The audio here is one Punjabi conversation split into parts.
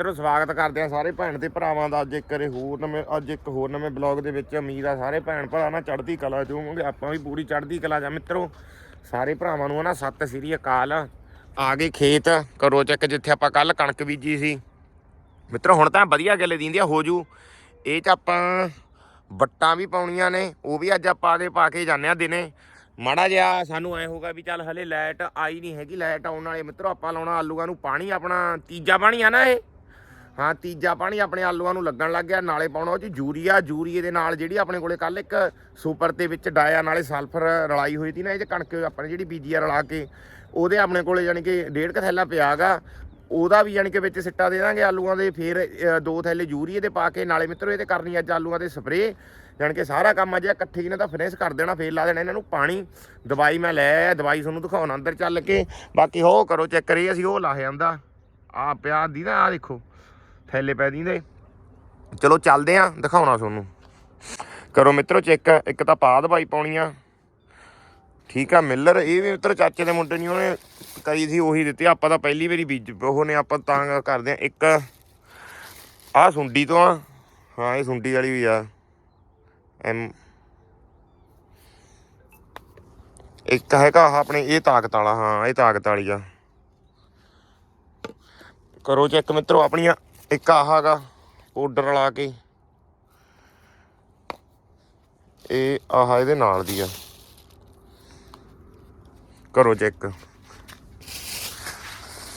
ਮਿੱਤਰੋ ਸਵਾਗਤ ਕਰਦੇ ਆ ਸਾਰੇ ਭੈਣ ਤੇ ਭਰਾਵਾਂ ਦਾ ਅੱਜ ਇੱਕ ਰੇ ਹੋਰ ਨਵੇਂ ਅੱਜ ਇੱਕ ਹੋਰ ਨਵੇਂ ਬਲੌਗ ਦੇ ਵਿੱਚ। ਉਮੀਦ ਆ ਸਾਰੇ ਭੈਣ ਭਰਾ ਨਾ ਚੜ੍ਹਦੀ ਕਲਾ ਚ ਹੋਵਾਂਗੇ। ਆਪਾਂ ਵੀ ਪੂਰੀ ਚੜ੍ਹਦੀ ਕਲਾ ਜਾ ਮਿੱਤਰੋ। ਸਾਰੇ ਭਰਾਵਾਂ ਨੂੰ ਨਾ ਸਤਿ ਸ੍ਰੀ ਅਕਾਲ। ਆ ਗਏ ਖੇਤ ਕਰੋ ਚੱਕ ਜਿੱਥੇ ਆਪਾਂ ਕੱਲ ਕਣਕ ਬੀਜੀ ਸੀ। ਮਿੱਤਰੋ, ਹੁਣ ਤਾਂ ਵਧੀਆ ਗੱਲ ਦਿੰਦੀ ਆ ਹੋ ਜੂ ਇਹ ਚ ਆਪਾਂ ਵੱਟਾਂ ਵੀ ਪਾਉਣੀਆਂ ਨੇ। ਉਹ ਵੀ ਅੱਜ ਆਪਾਂ ਆਦੇ ਪਾ ਕੇ ਜਾਂਦੇ ਆ ਦਿਨੇ। ਮਾੜਾ ਜਿਹਾ ਸਾਨੂੰ ਐ ਹੋਗਾ ਵੀ ਚੱਲ ਹਲੇ ਲਾਈਟ ਆਈ ਨਹੀਂ ਹੈਗੀ, ਲਾਈਟ ਆਉਣ ਵਾਲੇ। ਮਿੱਤਰੋ, ਆਪਾਂ ਲਾਉਣਾ ਆਲੂਆਂ ਨੂੰ ਪਾਣੀ, ਆਪਣਾ ਤੀਜਾ ਪਾਣੀ ਆ ਨਾ ਇਹ। ਹਾਂ, ਤੀਜਾ ਪਾਣੀ ਆਪਣੇ ਆਲੂਆਂ ਨੂੰ ਲੱਗਣ ਲੱਗ ਗਿਆ, ਨਾਲੇ ਪਾਉਣਾ ਉਹ ਚ ਯੂਰੀਆ, ਯੂਰੀਏ ਦੇ ਨਾਲ ਜਿਹੜੀ ਆਪਣੇ ਕੋਲੇ ਕੱਲ ਇੱਕ ਸੁਪਰ ਦੇ ਵਿੱਚ ਡਾਇਆ ਨਾਲੇ ਸਲਫਰ ਰਲਾਈ ਹੋਈ ਸੀ ਨਾ, ਇਹ ਚ ਕਣਕ ਆਪਣੇ ਜਿਹੜੀ ਬੀਜੀ ਆ ਰਲਾ ਕੇ, ਉਹਦੇ ਆਪਣੇ ਕੋਲੇ ਯਾਨੀ ਕਿ ਡੇਢ ਕੁ ਥੈਲਾ ਪਿਆਗਾ ਉਹਦਾ ਵੀ ਯਾਨੀ ਕਿ ਵਿੱਚ ਸਿੱਟਾ ਦੇ ਦਾਂਗੇ ਆਲੂਆਂ ਦੇ, ਫਿਰ ਦੋ ਥੈਲੇ ਯੂਰੀਏ ਦੇ ਪਾ ਕੇ, ਨਾਲੇ ਮਿੱਤਰੋ ਇਹ ਤੇ ਕਰਨੀ ਅੱਜ ਆਲੂਆਂ ਦੇ ਸਪਰੇਅ ਯਾਨੀ ਕਿ ਸਾਰਾ ਕੰਮ ਅੱਜ ਇਕੱਠੇ ਹੀ ਦਾ ਫਿਨਿਸ਼ ਕਰ ਦੇਣਾ, ਫੇਰ ਲਾ ਦੇਣਾ ਇਹਨਾਂ ਨੂੰ ਪਾਣੀ, ਦਵਾਈ ਮੈਂ ਲੈ ਆਇਆ ਦਵਾਈ ਤੁਹਾਨੂੰ ਦਿਖਾਉਣਾ ਅੰਦਰ ਚੱਲ ਕੇ, ਬਾਕੀ ਹੋ ਕਰੋ ਚੈੱਕ ਕਰੀਏ ਅਸੀਂ ਉਹ ਲਾ ਜਾਂਦਾ ਆ ਪਿਆ ਦੀ ਨਾ ਆ ਦੇਖੋ। ਥੈਲੇ ਪੈ ਦੀਂਦੇ। ਚਲੋ ਚੱਲਦੇ ਆਂ, ਦਿਖਾਉਣਾ ਤੁਹਾਨੂੰ। ਕਰੋ ਮਿੱਤਰੋ ਚੈੱਕ, ਇੱਕ ਤਾਂ ਪਾ ਦਵਾਈ ਪਾਉਣੀ ਆ। ਠੀਕ ਆ, ਮਿੱਲਰ, ਇਹ ਵੀ ਮਿੱਤਰ ਚਾਚੇ ਦੇ ਮੁੰਡੇ ਨਹੀਂ ਉਹਨੇ ਕਰੀ ਸੀ, ਉਹੀ ਦਿੱਤੀ। ਆਪਾਂ ਤਾਂ ਪਹਿਲੀ ਵਾਰੀ ਬੀਜ ਉਹ ਨੇ ਆਪਾਂ ਤਾਂ ਕਰਦੇ ਆ, ਇੱਕ ਆ ਸੁੰਡੀ ਤੋਂ ਆ। ਹਾਂ, ਇਹ ਸੁੰਡੀ ਵਾਲੀ ਵੀ ਆ। ਐਮ ਇੱਕ ਹੈਗਾ ਆਪਣੇ, ਇਹ ਤਾਕਤ ਵਾਲਾ, ਹਾਂ, ਇਹ ਤਾਕਤ ਵਾਲੀ ਆ। ਕਰੋ ਚੈੱਕ ਮਿੱਤਰੋ ਆਪਣੀਆਂ ਇੱਕ ਆਹ ਹੈਗਾ ਪਾਊਡਰ ਲਾ ਕੇ। ਇਹ ਆਹ ਇਹਦੇ ਨਾਲ ਦੀ ਆ। ਕਰੋ ਚੈੱਕ।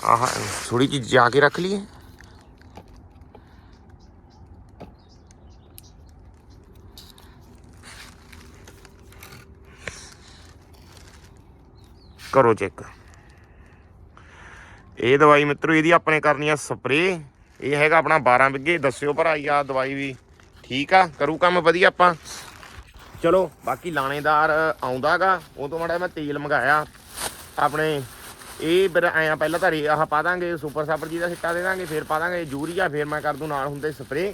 ਆਹ ਥੋੜੀ ਜਿਹੀ ਜਾ ਕੇ ਰੱਖ ਲਈਏ। ਕਰੋ ਚੈੱਕ। ਇਹ ਦਵਾਈ ਮਿੱਤਰੋ, ਇਹਦੀ ਆਪਣੇ ਕਰਨੀ ਆ ਸਪਰੇਅ। ਇਹ ਹੈਗਾ ਆਪਣਾ 12 ਬਿੱਗੇ ਦੱਸਿਓ ਭਰਾਈ ਆ ਦਵਾਈ ਵੀ। ਠੀਕ ਆ, ਕਰੂ ਕੰਮ ਵਧੀਆ ਆਪਾਂ। ਚਲੋ, ਬਾਕੀ ਲਾਣੇਦਾਰ ਆਉਂਦਾਗਾ, ਉਹ ਤੋਂ ਮਾੜਾ ਮੈਂ ਤੇਲ ਮੰਗਾਇਆ। ਆਪਣੇ, ਇਹ ਫਿਰ ਆਇਆ ਪਹਿਲਾਂ ਤਾਂ ਰੇ ਆਹ ਪਾ ਦਾਂਗੇ, ਸੁਪਰ ਸਾਪਰ ਜੀ ਦਾ ਸਿੱਟਾ ਦੇ ਦਾਂਗੇ, ਫਿਰ ਪਾ ਦਾਂਗੇ ਯੂਰੀਆ, ਫਿਰ ਮੈਂ ਕਰ ਦੂੰ ਨਾਲ ਹੁੰਦੇ ਸਪਰੇ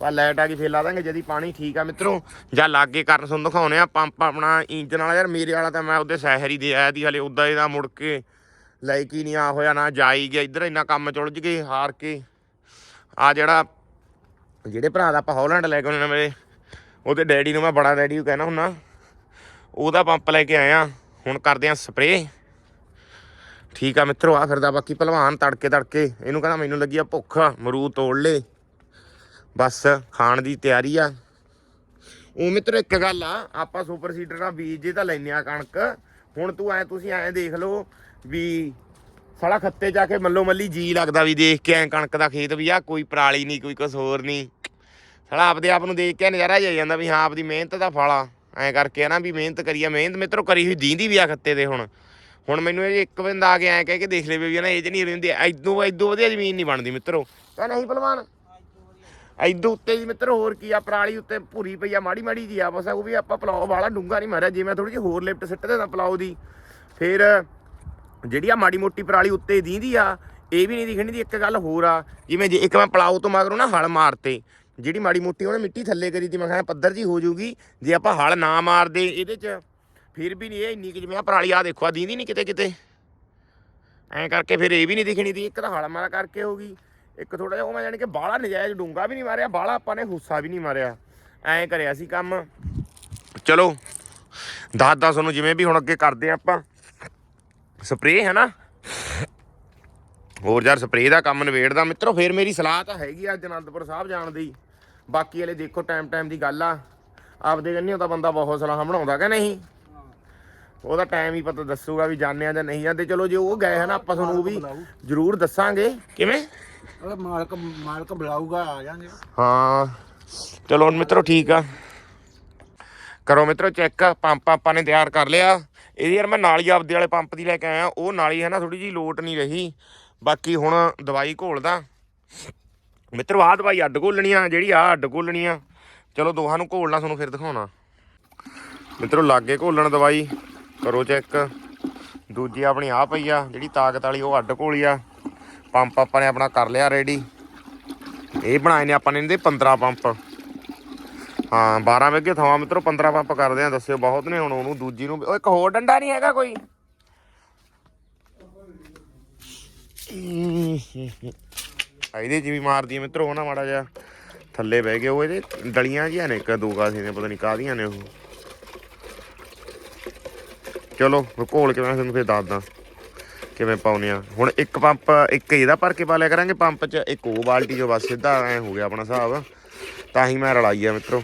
ਪਰ ਲਾਈਟ ਆ ਗਈ, ਫਿਰ ਲਾ ਦਾਂਗੇ, ਜਦੀ ਪਾਣੀ ਠੀਕ ਆ ਮਿੱਤਰੋ। ਜਾਂ ਲਾਗੇ ਕਰਨ ਤੁਹਾਨੂੰ ਦਿਖਾਉਨੇ ਆ, ਪੰਪ ਆਪਣਾ ਇੰਜਨ ਵਾਲਾ ਯਾਰ, ਮੇਰੇ ਵਾਲਾ ਤਾਂ ਮੈਂ ਉਹਦੇ ਸਹਿਰੀ ਦੇ ਆਇਆ ਦੀ, ਹਲੇ ਉਦਾਂ ਇਹਦਾ ਮੁੜ ਕੇ ਲਾਈਕ ਹੀ ਨਹੀਂ ਆ ਹੋਇਆ, ਨਾ ਜਾਈ ਗਿਆ, ਇੱਧਰ ਇੰਨਾ ਕੰਮ ਚੁਲਝ ਗਏ, ਹਾਰ ਕੇ। ਆ ਜਿਹੜਾ ਜਿਹੜੇ ਭਰਾ ਦਾ ਆਪਾਂ ਹਾਲੈਂਡ ਲੈ ਕੇ ਆਉਣੇ ਮੇਰੇ ਉਹਦੇ ਡੈਡੀ ਨੂੰ ਮੈਂ ਬੜਾ ਡੈਡੀ ਨੂੰ ਕਹਿਣਾ ਹੁੰਨਾ ਉਹਦਾ ਪੰਪ ਲੈ ਕੇ ਆਇਆ, ਹੁਣ ਕਰਦੇ ਆ ਸਪਰੇ ਠੀਕ ਆ ਮਿੱਤਰੋ ਆ ਫਿਰਦਾ ਬਾਕੀ ਭਲਵਾਨ ਤੜਕੇ ਤੜਕੇ, ਇਹਨੂੰ ਕਹਿੰਦਾ ਮੈਨੂੰ ਲੱਗੀ ਆ ਭੁੱਖ ਮਰੂ ਤੋੜ ਲੇ ਬਸ, ਖਾਣ ਦੀ ਤਿਆਰੀ ਆ। ਉਹ ਮਿੱਤਰ, ਇੱਕ ਗੱਲ ਆ, ਆਪਾਂ ਸੁਪਰ ਸੀਡਰ ਦਾ ਬੀਜ ਜੇ ਤਾਂ ਲੈਨੇ ਆ ਕਣਕ। ਹੁਣ ਤੂੰ ਐ, ਤੁਸੀਂ ਐ ਦੇਖ ਲਓ ਵੀ ਸਾਲਾ ਖੱਤੇ ਜਾ ਕੇ ਮੱਲੋ ਮੱਲੀ ਜੀ ਲੱਗਦਾ ਵੀ ਦੇਖ ਕੇ ਐ ਕਣਕ ਦਾ ਖੇਤ ਵੀ ਆ, ਕੋਈ ਪਰਾਲੀ ਨਹੀਂ, ਕੋਈ ਕੁਛ ਹੋਰ ਨਹੀਂ। ਸਾਲਾ ਆਪਦੇ ਆਪ ਨੂੰ ਦੇਖ ਕੇ ਨਜ਼ਾਰਾ ਜਿਹਾ ਜਾਂਦਾ ਵੀ ਹਾਂ, ਆਪਦੀ ਮਿਹਨਤ ਦਾ ਫਲ ਆ। ਐ ਕਰਕੇ ਆ ਨਾ ਵੀ ਮਿਹਨਤ ਕਰੀਆ ਮਿਹਨਤ ਮਿੱਤਰੋ ਕਰੀ ਹੋਈ ਦੀਂਦੀ ਵੀ ਆ ਖੱਤੇ ਦੇ ਹੁਣ। ਹੁਣ ਮੈਨੂੰ ਇਹ ਇੱਕ ਬੰਦਾ ਆ ਕੇ ਐ ਕਹਿ ਕੇ ਦੇਖ ਲੈ ਵੀ ਨਾ, ਇਹ ਚ ਨਹੀਂ ਰਹਿੰਦੀ ਐਦੋਂ ਐਦੋਂ ਵਧੀਆ ਜ਼ਮੀਨ ਨਹੀਂ ਬਣਦੀ ਮਿੱਤਰੋ। ਤਾਂ ਨਹੀਂ ਭਲਵਾਨ, ਐਦੋਂ ਉੱਤੇ ਜੀ ਮਿੱਤਰ ਹੋਰ ਕੀ ਆ, ਪਰਾਲੀ ਉੱਤੇ ਭੂਰੀ ਪਈ ਆ, ਮਾੜੀ ਮਾੜੀ ਜੀ ਆ, ਬਸ ਉਹ ਵੀ ਆਪਾਂ ਪਲਾਓ ਵਾਲਾ ਡੂੰਗਾ ਨਹੀਂ ਮਾਰਿਆ, ਜੇ ਮੈਂ ਥੋੜੀ ਜਿਹੀ ਹੋਰ ਲਿਫਟ ਸਿੱਟ ਦੇਣਾ ਪਲਾਓ ਦੀ, ਫਿਰ ਜਿਹੜੀ ਆ ਮਾੜੀ ਮੋਟੀ ਪਰਾਲੀ ਉੱਤੇ ਦੀਂਦੀ ਆ, ਇਹ ਵੀ ਨਹੀਂ ਦਿਖਣੀ ਦੀ ਇੱਕ ਗੱਲ ਹੋਰ ਆ। ਜਿਵੇਂ ਜੇ ਇੱਕ ਮੈਂ ਪਲਾਓ ਤੋਂ ਮਗਰੋਂ ਨਾ ਹਲ ਮਾਰਤੇ, ਜਿਹੜੀ ਮਾੜੀ ਮੋਟੀ ਉਹਨੇ ਮਿੱਟੀ ਥੱਲੇ ਕਰੀ ਤੀ, ਮੈਂ ਕਿਹਾ ਪੱਧਰ ਜੀ ਹੋ ਜਾਊਗੀ, ਜੇ ਆਪਾਂ ਹਲ ਨਾ ਮਾਰਦੇ ਇਹਦੇ 'ਚ, ਫਿਰ ਵੀ ਨਹੀਂ ਇਹ ਇੰਨੀ ਕਿ ਜਿਵੇਂ ਆ ਪਰਾਲੀ ਆ ਦੇਖੋ ਆ ਦੀਂਦੀ ਨਹੀਂ ਕਿਤੇ ਕਿਤੇ। ਐਂ ਕਰਕੇ ਫਿਰ ਇਹ ਵੀ ਨਹੀਂ ਦਿਖਣੀ ਦੀ, ਇੱਕ ਤਾਂ ਹਲ ਮਾਰਾ ਕਰਕੇ ਹੋ ਗਈ, ਇੱਕ ਥੋੜਾ ਜਿਹਾ ਉਹ ਮੈਂ ਜਾਣੀ ਕਿ ਬਾਹਲਾ ਨਜਾਇਜ਼ ਡੂੰਗਾ ਵੀ ਨਹੀਂ ਮਾਰਿਆ, ਬਾਹਲਾ ਆਪਾਂ ਨੇ ਹੁੱਸਾ ਵੀ ਨਹੀਂ ਮਾਰਿਆ। ਐਂ ਕਰਿਆ ਸੀ ਕੰਮ। ਚਲੋ ਦੱਸ ਦੱਸ ਤੁਹਾਨੂੰ ਜਿਵੇਂ ਵੀ ਹੁਣ ਅੱਗੇ ਕਰਦੇ ਆ ਆਪਾਂ। ਸਪਰੇਅ ਹੈ ਨਾ? ਹੋਰ ਯਾਰ ਸਪਰੇਅ ਦਾ ਕੰਮ ਨਵੇੜਦਾ ਮਿੱਤਰੋ ਫੇਰ ਮੇਰੀ ਸਲਾਹ ਤਾਂ ਹੈਗੀ ਆ ਅਨੰਦਪੁਰ ਸਾਹਿਬ ਜਾਣ ਦੀ। ਬਾਕੀ ਵਾਲੇ ਦੇਖੋ ਟਾਈਮ ਟਾਈਮ ਦੀ ਗੱਲ ਆ। ਆਪਦੇ ਕੰਨੀ ਤਾਂ ਬੰਦਾ ਬਹੁਤ ਸਲਾਹ ਬਣਾਉਂਦਾ ਕਿ ਨਹੀਂ? ਉਹਦਾ ਟਾਈਮ ਹੀ ਪਤਾ ਦੱਸੂਗਾ ਵੀ ਜਾਣਦੇ ਆ ਜਾਂ ਨਹੀਂ ਜਾਂਦੇ। ਚਲੋ ਜੇ ਉਹ ਗਏ ਹਨ ਆਪਾਂ ਤੁਹਾਨੂੰ ਉਹ ਵੀ ਜ਼ਰੂਰ ਦੱਸਾਂਗੇ। ਕਿਵੇਂ? ਮਾਲਕ ਮਾਲਕ ਬੁਲਾਊਗਾ ਆ ਜਾਾਂਗੇ ਹਾਂ। ਚਲੋ ਹੁਣ ਮਿੱਤਰੋ ਠੀਕ ਆ। ਕਰੋ ਮਿੱਤਰੋ ਚੈੱਕ। ਪੰਪ ਆਪਾਂ ਨੇ ਤਿਆਰ ਕਰ ਲਿਆ। ਇਹਦੀ ਯਾਰ ਮੈਂ ਨਾਲੀ ਆਪਦੇ ਵਾਲੇ ਪੰਪ ਦੀ ਲੈ ਕੇ ਆਇਆ, ਉਹ ਨਾਲੀ ਹੈ ਨਾ ਥੋੜੀ ਜੀ ਲੋਟ ਨਹੀਂ ਰਹੀ। ਬਾਕੀ ਹੁਣ ਦਵਾਈ ਘੋਲਦਾ। ਮਿੱਤਰੋ, ਆਹ ਦਵਾਈ ਅੱਡ ਘੋਲਣੀ ਆ, ਜਿਹੜੀ ਆ ਅੱਡ ਘੋਲਣੀ ਆ। ਚਲੋ, ਦੋਹਾਂ ਨੂੰ ਘੋਲਣਾ, ਤੁਹਾਨੂੰ ਫਿਰ ਦਿਖਾਉਣਾ। ਮਿੱਤਰੋ, ਲਾਗੇ ਘੋਲਣ ਦਵਾਈ, ਕਰੋ ਚੈੱਕ। ਦੂਜੀ ਆਪਣੀ ਆ ਪਈ ਆ, ਜਿਹੜੀ ਤਾਕਤ ਵਾਲੀ, ਉਹ ਅੱਡ ਘੋਲੀ ਆ। ਪੰਪ ਆਪਾਂ ਨੇ ਆਪਣਾ ਕਰ ਲਿਆ ਰੈਡੀ ਇਹ ਬਣਾਏ ਨੇ ਆਪਾਂ ਨੇ ਇਹਦੇ 15 ਪੰਪ। ਹਾਂ 12 ਵੇਗੇ ਥਾਵਾਂ ਮਿੱਤਰੋ 15 ਪੰਪ ਕਰਦੇ ਆ ਦੱਸਿਓ ਬਹੁਤ ਨੇ ਹੁਣ ਉਹਨੂੰ, ਦੂਜੀ ਨੂੰ ਉਹ ਇੱਕ ਹੋਰ ਡੰਡਾ ਨਹੀਂ ਹੈਗਾ ਕੋਈ? ਇਹਦੇ 'ਚ ਵੀ ਮਾਰਦੀ ਮਿੱਤਰੋ, ਉਹ ਮਾੜਾ ਜਿਹਾ ਥੱਲੇ ਬਹਿ ਗਏ, ਉਹ ਇਹਦੇ ਡਲੀਆਂ ਜੀਆਂ ਨੇ ਇੱਕ, ਦੋ ਕਾਸੇ ਨੇ ਪਤਾ ਨਹੀਂ ਕਾਹਦੀਆਂ ਨੇ ਉਹ। ਚਲੋ ਘੋਲ ਕੇ ਮੈਂ ਤੁਹਾਨੂੰ ਫਿਰ ਦੱਸਦਾ ਕਿਵੇਂ ਪਾਉਨੇ ਆ ਹੁਣ ਇੱਕ ਪੰਪ, ਇੱਕ ਇਹਦਾ ਭਰ ਕੇ ਪਾ ਲਿਆ ਕਰਾਂਗੇ, ਪੰਪ 'ਚ ਇੱਕ ਉਹ ਬਾਲਟੀ 'ਚੋਂ ਬਸ ਸਿੱਧਾ ਐ ਹੋ ਗਿਆ ਆਪਣਾ ਹਿਸਾਬ। ਤਾਂ ਹੀ ਮੈਂ ਰਲਾਈ ਆ ਮਿੱਤਰੋ।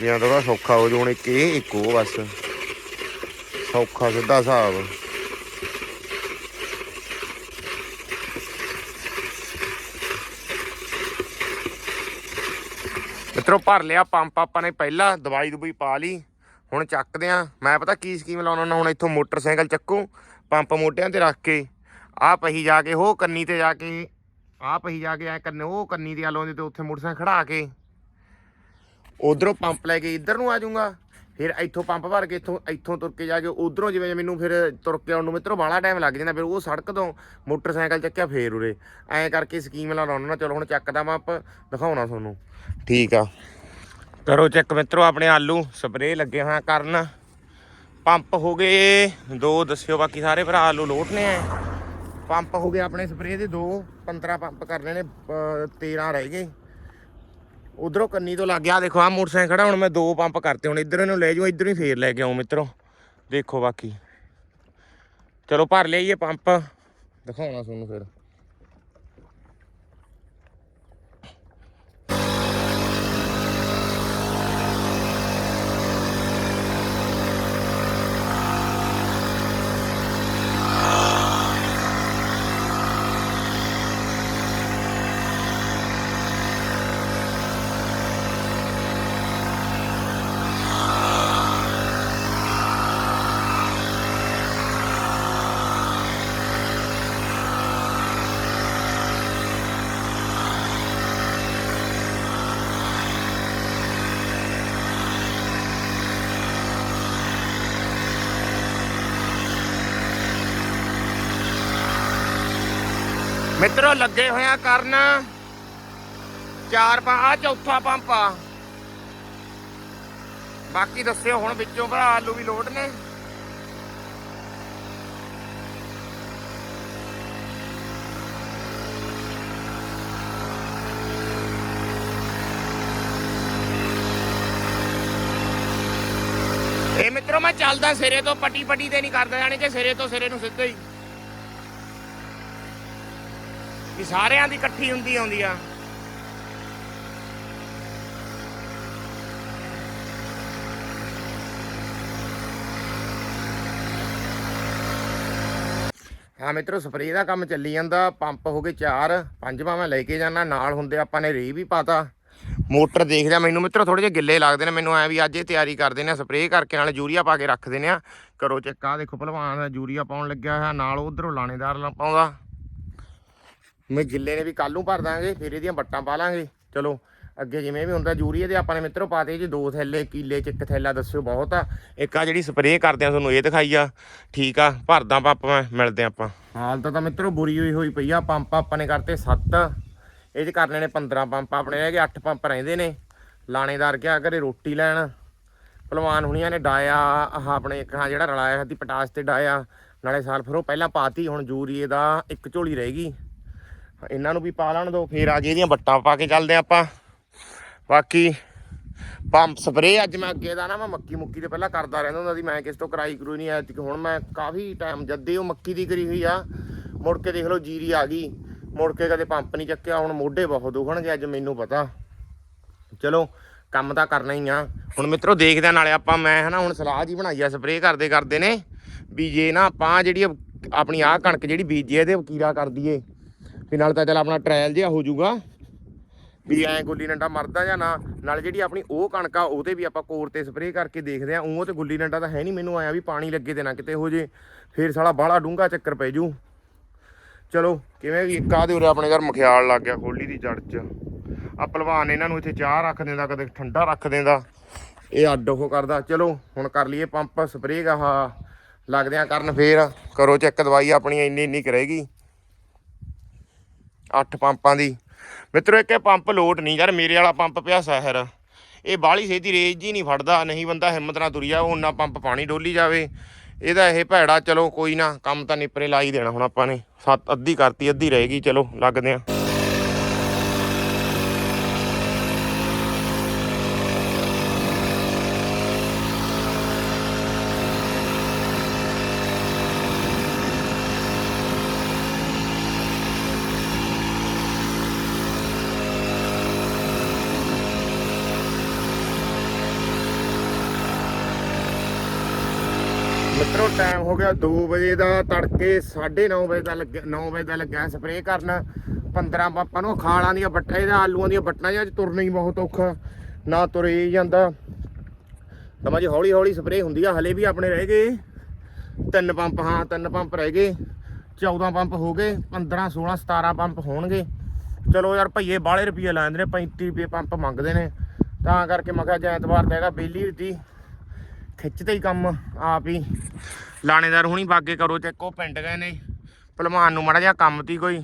ਜਾਂ ਥੋੜਾ ਸੌਖਾ ਹੋ ਜਾਊ, ਹੁਣ ਇੱਕ ਇਹ, ਇੱਕ ਉਹ ਬਸ। ਸੌਖਾ ਸਿੱਧਾ ਹਿਸਾਬ। ਮਿੱਤਰੋ, ਭਰ ਲਿਆ ਪੰਪ, ਆਪਾਂ ਨੇ ਪਹਿਲਾਂ ਦਵਾਈ ਦੁਬਈ ਪਾ ਲਈ। ਹੁਣ ਚੱਕਦੇ ਆ। ਮੈਂ ਪਤਾ ਕੀ ਸਕੀਮ ਲਾਉਣਾ ਹੁੰਦਾ, ਹੁਣ ਇੱਥੋਂ ਮੋਟਰਸਾਈਕਲ ਚੱਕੂ, ਪੰਪ ਮੋਢਿਆਂ ਤੇ ਰੱਖ ਕੇ। ਆਹ ਪਹੀ ਜਾ ਕੇ, ਉਹ ਕੰਨੀ ਤੇ ਜਾ ਕੇ, ਆਹ ਪਹੀ ਜਾ ਕੇ, ਐ ਕੰਨੇ, ਉਹ ਕੰਨੀ ਤੇ ਆ ਦੇ ਤੇ ਉੱਥੇ ਮੋਟਰਸਾਈਕਲ ਖੜਾ ਕੇ। ਉਧਰੋਂ ਪੰਪ ਲੈ ਕੇ ਇੱਧਰ ਨੂੰ ਆ ਜਾਊਂਗਾ। ਫਿਰ ਇੱਥੋਂ ਪੰਪ ਭਰ ਕੇ ਇੱਥੋਂ ਇੱਥੋਂ ਤੁਰ ਕੇ ਜਾ ਕੇ ਉਧਰੋਂ ਜਿਵੇਂ ਮੈਨੂੰ ਫਿਰ ਤੁਰ ਕੇ ਆਉਣ ਨੂੰ ਮਿੱਤਰੋ ਬਾਹਲਾ ਟਾਈਮ ਲੱਗ ਜਾਂਦਾ। ਫਿਰ ਉਹ ਸੜਕ ਤੋਂ ਮੋਟਰਸਾਈਕਲ ਚੱਕਿਆ ਫੇਰ ਉਰੇ। ਐਂ ਕਰਕੇ ਸਕੀਮ ਲਾਉਣਾ ਨਾ ਚਲੋ ਹੁਣ ਚੱਕਦਾ ਮੈਂ ਆਪ, ਦਿਖਾਉਣਾ ਤੁਹਾਨੂੰ। ਠੀਕ ਆ। ਕਰੋ ਚੈੱਕ ਮਿੱਤਰੋ ਆਪਣੇ ਆਲੂ। ਸਪਰੇਅ ਲੱਗੇ ਹੋਇਆ ਕਰਨ। ਪੰਪ ਹੋ ਗਏ। ਦੋ ਦੱਸਿਓ ਬਾਕੀ ਸਾਰੇ ਭਰਾ, ਆਲੂ ਲੋਟਨੇ ਆ। ਪੰਪ ਹੋ ਗਏ ਆਪਣੇ ਸਪਰੇਅ ਦੇ ਦੋ। 15 ਪੰਪ ਕਰਨੇ ਨੇ 13 ਰਹਿ ਗਏ। ਉਧਰੋਂ ਕੰਨੀ ਤੋਂ ਲੱਗ ਗਿਆ। ਦੇਖੋ ਆ ਮੋਟਰਸਾਈਕਲ ਖੜਾ, ਹੁਣ ਮੈਂ ਦੋ ਪੰਪ ਕਰਤੇ, ਹੁਣ ਇੱਧਰ ਇਹਨੂੰ ਲੈ ਜਾਊਂ ਇੱਧਰ ਹੀ ਫੇਰ ਲੈ ਕੇ ਆਉਂ ਮਿੱਤਰੋ। ਦੇਖੋ ਬਾਕੀ। ਚਲੋ ਭਰ ਲਈਏ ਪੰਪ। ਦਿਖਾਉਣਾ ਤੁਹਾਨੂੰ ਫਿਰ। ਮਿੱਤਰੋ, ਲੱਗੇ ਹੋਇਆ ਕਰਨ। ਚਾਰ ਪੰਪ ਆ ਚੌਥਾ ਪੰਪ ਆ। ਬਾਕੀ ਦੱਸਿਓ ਹੁਣ ਵਿੱਚੋਂ ਭਰਾ, ਆਲੂ ਵੀ ਲੋਡ ਨੇ। ਇਹ ਮਿੱਤਰੋ, ਮੈਂ ਚੱਲਦਾ ਸਿਰੇ ਤੋਂ ਪੱਟੀ ਪੱਟੀ ਤੇ ਨਹੀਂ ਕਰਦਾ ਜਾਣੀ ਕਿ ਸਿਰੇ ਤੋਂ ਸਿਰੇ ਨੂੰ ਸਿੱਧਾ ਹੀ। ਵੀ ਸਾਰਿਆਂ ਦੀ ਇਕੱਠੀ ਹੁੰਦੀ ਆਉਂਦੀ ਆ। ਹਾਂ ਮਿੱਤਰੋ, ਸਪਰੇਅ ਦਾ ਕੰਮ ਚੱਲੀ ਜਾਂਦਾ। ਪੰਪ ਹੋ ਗਏ ਚਾਰ ਪੰਜਵਾਂ ਮੈਂ ਲੈ ਕੇ ਜਾਣਾ, ਨਾਲ ਹੁੰਦੇ ਆਪਾਂ ਨੇ ਰੇ ਵੀ ਪਾਤਾ। ਮੋਟਰ ਦੇਖਦਾ ਮੈਨੂੰ ਮਿੱਤਰੋ ਥੋੜੇ ਜਿਹੇ ਗਿੱਲੇ ਲੱਗਦੇ ਨੇ, ਮੈਨੂੰ ਐ ਵੀ ਅੱਜ ਇਹ ਤਿਆਰੀ ਕਰਦੇ ਨੇ, ਸਪਰੇਅ ਕਰਕੇ ਨਾਲ ਯੂਰੀਆ ਪਾ ਕੇ ਰੱਖ ਦਿੰਦੇ ਆ। ਕਰੋ ਚੈੱਕ ਆ ਦੇਖੋ ਭਲਵਾਨ, ਯੂਰੀਆ ਪਾਉਣ ਲੱਗਿਆ ਹੋਇਆ, ਨਾਲ ਉਧਰੋਂ ਲਾਣੇਦਾਰ ਪਾਉਂਦਾ। ਮੈਂ ਗਿੱਲੇ ਨੇ ਵੀ ਕੱਲ ਨੂੰ ਭਰ ਦਾਂਗੇ, ਫਿਰ ਇਹਦੀਆਂ ਵੱਟਾਂ ਪਾ ਲਾਂਗੇ। ਚਲੋ, ਅੱਗੇ ਜਿਵੇਂ ਵੀ ਹੁੰਦਾ ਯੂਰੀਆ ਦੇ ਆਪਾਂ ਨੇ ਮਿੱਤਰੋ ਪਾਤੇ ਜੀ ਦੋ ਥੈਲੇ, ਕੀਲੇ ਚ ਇੱਕ ਥੈਲਾ ਦੱਸਿਓ ਬਹੁਤ ਆ। ਇੱਕ ਆ ਜਿਹੜੀ ਸਪਰੇਅ ਕਰਦੇ ਆ, ਤੁਹਾਨੂੰ ਇਹ ਦਿਖਾਈ ਆ। ਠੀਕ ਆ, ਭਰਦਾ ਪੰਪ ਮੈਂ, ਮਿਲਦੇ ਆਪਾਂ। ਹਾਲਤ ਤਾਂ ਤਾਂ ਮਿੱਤਰੋ ਬੁਰੀ ਹੋਈ ਹੋਈ ਪਈ ਆ, ਪੰਪ ਆਪਾਂ ਨੇ ਕਰਤੇ 7 ਇਹ ਚ ਕਰਨੇ ਨੇ 15 ਪੰਪ, ਆਪਣੇ ਰਹਿ ਗਏ 8 ਪੰਪ ਰਹਿੰਦੇ ਨੇ। ਲਾਣੇਦਾਰ ਕਿਹਾ ਘਰੇ ਰੋਟੀ ਲੈਣ। ਭਲਵਾਨ ਹੁਣੀਆਂ ਨੇ ਡਾਇਆ, ਆਹ ਆਪਣੇ ਇੱਕ ਹਾਂ ਜਿਹੜਾ ਰਲਾਇਆ ਸੀ, ਪਟਾਸ ਤੇ ਡਾਇਆ। ਨਾਲੇ ਸਾਲ ਫਿਰ ਉਹ ਪਹਿਲਾਂ ਪਾਤੀ, ਹੁਣ ਯੂਰੀਏ ਦਾ ਇੱਕ ਝੋਲੀ ਰਹਿ ਗਈ। ਇਹਨਾਂ ਨੂੰ ਵੀ ਪਾ ਲੈਣ ਦੋ, ਫੇਰ ਆ ਕੇ ਇਹਦੀਆਂ ਬੱਟਾਂ ਪਾ ਕੇ ਚੱਲਦੇ ਆਪਾਂ। ਬਾਕੀ ਪੰਪ ਸਪਰੇ ਅੱਜ ਮੈਂ ਅੱਗੇ ਦਾ ਨਾ, ਮੈਂ ਮੱਕੀ ਮੁੱਕੀ ਤੇ ਪਹਿਲਾਂ ਕਰਦਾ ਰਹਿੰਦਾ ਹੁੰਦਾ ਸੀ, ਮੈਂ ਕਿਸ ਤੋਂ ਕਰਾਈ ਕਰੂਈ ਨਹੀਂ, ਐਤਕੀ ਹੁਣ ਮੈਂ ਕਾਫੀ ਟਾਈਮ ਜੱਦੇ ਉਹ ਮੱਕੀ ਦੀ ਕਰੀ ਹੋਈ ਆ। ਮੁੜ ਕੇ ਦੇਖ ਲਓ ਜੀਰੀ ਆ ਗਈ, ਮੁੜ ਕੇ ਕਦੇ ਪੰਪ ਨਹੀਂ ਚੱਕਿਆ, ਹੁਣ ਮੋਢੇ ਬਹੁਤ ਦੁਖਣਗੇ, ਅੱਜ ਮੈਨੂੰ ਪਤਾ। ਚਲੋ, ਕੰਮ ਤਾਂ ਕਰਨਾ ਹੀ ਆ। ਹੁਣ ਮਿੱਤਰੋ ਦੇਖਦੇ ਆ ਨਾਲੇ ਆਪਾਂ ਮੈਂ ਹਨਾ, ਹੁਣ ਸਲਾਹ ਜੀ ਬਣਾਈ ਆ ਸਪਰੇਅ ਕਰਦੇ ਕਰਦੇ ਨੇ, ਵੀ ਜੇ ਨਾ ਆਪਾਂ ਜਿਹੜੀ ਆਪਣੀ ਆਹ ਕਣਕ ਜਿਹੜੀ ਬੀਜੀ ਇਹਦੇ ਵਕੀਰਾ ਕਰ ਦਈਏ। ਵੀ ਨਾਲ ਤਾਂ ਚੱਲ ਆਪਣਾ ਟ੍ਰਾਇਲ ਜਿਹਾ ਹੋ ਜਾਊਗਾ। ਵੀ ਐ ਗੁੱਲੀ ਡੰਡਾ ਮਰਦਾ ਜਾਂ ਨਾ ਨਾਲ ਜਿਹੜੀ ਆਪਣੀ ਉਹ ਕਣਕ ਆ ਉਹਦੇ ਵੀ ਆਪਾਂ ਕੋਰ ਤੇ ਸਪਰੇਅ ਕਰਕੇ ਦੇਖਦੇ ਆ ਉਹ ਤੇ ਗੁੱਲੀ ਡੰਡਾ ਤਾਂ ਹੈ ਨਹੀਂ ਮੈਨੂੰ ਆਇਆ ਵੀ ਪਾਣੀ ਲੱਗੇ ਤੇ ਨਾ ਕਿਤੇ ਹੋ ਜੇ। ਫੇਰ ਸਾਲਾ ਬਾਹਲਾ ਡੂੰਗਾ ਚੱਕਰ ਪੈ ਜੂ। ਚਲੋ ਕਿਵੇਂ ਵੀ ਇੱਕ ਆਦੇ ਉਰੇ ਆਪਣੇ ਘਰ ਮਖਿਆਲ ਲੱਗ ਗਿਆ ਖੋਲੀ ਦੀ ਜੜ 'ਚ। ਆ ਪਹਿਲਵਾਨ ਇਹਨਾਂ ਨੂੰ ਇੱਥੇ ਚਾਹ ਰੱਖ ਦਿੰਦਾ ਕਦੇ ਠੰਡਾ ਰੱਖ ਦਿੰਦਾ। ਇਹ ਅੱਡ ਉਹ ਕਰਦਾ। ਚਲੋ ਹੁਣ ਕਰ ਲਈਏ ਪੰਪ ਸਪਰੇਅ ਆਹ। ਲੱਗਦੇ ਆ ਕਰਨ ਫੇਰ। ਕਰੋ ਚੈੱਕ ਦਵਾਈ ਆਪਣੀ ਇੰਨੀ ਇੰਨੀ ਕਰੇਗੀ ਅੱਠ ਪੰਪਾਂ ਦੀ। ਮਿੱਤਰੋ, ਇੱਕ ਇਹ ਪੰਪ ਲੋਟ ਨਹੀਂ ਯਾਰ, ਮੇਰੇ ਵਾਲਾ ਪੰਪ ਪਿਆ ਸਹਿਰ। ਇਹ ਬਾਹਲੀ ਛੇਤੀ ਰੇਜ ਜੀ ਨਹੀਂ ਫੜਦਾ, ਨਹੀਂ ਬੰਦਾ ਹਿੰਮਤ ਨਾਲ ਤੁਰਿਆ, ਉਹ ਉਹਨਾਂ ਪੰਪ ਪਾਣੀ ਡੋਲੀ ਜਾਵੇ। ਇਹਦਾ ਇਹ ਭੈੜਾ, ਚਲੋ ਕੋਈ ਨਾ, ਕੰਮ ਤਾਂ ਨਿਪਰੇ ਲਾ ਹੀ ਦੇਣਾ ਹੁਣ ਆਪਾਂ ਨੇ। ਸੱਤ ਅੱਧੀ ਕਰਤੀ, ਅੱਧੀ ਰਹੇਗੀ ਚਲੋ, ਲੱਗਦੇ ਆ ਮਿੱਤਰੋ ਟਾਈਮ ਹੋ ਗਿਆ 2 ਵਜੇ ਦਾ ਤੜਕੇ 9:30 ਵਜੇ ਦਾ ਲੱਗਿਆ 9 ਵਜੇ ਦਾ ਲੱਗਿਆ ਸਪਰੇਅ ਕਰਨ। 15 ਪਾਪਾ ਨੂੰ ਖਾਲਾਂ ਦੀਆਂ ਬੱਟਾਂ, ਇਹਦਾ ਆਲੂਆਂ ਦੀਆਂ ਬੱਟਾਂ ਜਾਂ ਤੁਰਨਾ ਹੀ ਬਹੁਤ ਔਖਾ, ਨਾ ਤੁਰੇ ਹੀ ਜਾਂਦਾ। ਤਾਂ ਜੀ ਹੌਲੀ ਹੌਲੀ ਸਪਰੇਅ ਹੁੰਦੀ ਆ, ਹਲੇ ਵੀ ਆਪਣੇ ਰਹਿ ਗਏ। ਤਿੰਨ ਪੰਪ, ਹਾਂ, ਤਿੰਨ ਪੰਪ ਰਹਿ ਗਏ। 14 ਪੰਪ ਹੋ ਗਏ 15 16 17 ਪੰਪ ਹੋਣਗੇ। ਚਲੋ ਯਾਰ ਭਈਏ, ਬਾਹਲੇ ਰੁਪਏ ਲੈਂਦੇ ਨੇ 35 ਰੁਪਏ ਪੰਪ ਮੰਗਦੇ ਨੇ। ਤਾਂ ਕਰਕੇ ਮੈਂ ਕਿਹਾ ਅੱਜ ਐਤਵਾਰ ਦਾ ਹੈਗਾ, ਬੇਲੀ ਦਿੱਤੀ ਖਿੱਚਦੇ ਹੀ ਕੰਮ, ਆਪ ਹੀ। ਲਾਣੇਦਾਰ ਹੁਣੀ ਬਾਗੇ ਕਰੋ ਚੈੱਕ, ਉਹ ਪਿੰਡ ਗਏ ਨੇ। ਭਲਵਾਨ ਨੂੰ ਮੜਾ ਜਿਹਾ ਕੰਮ ਤੀ ਕੋਈ।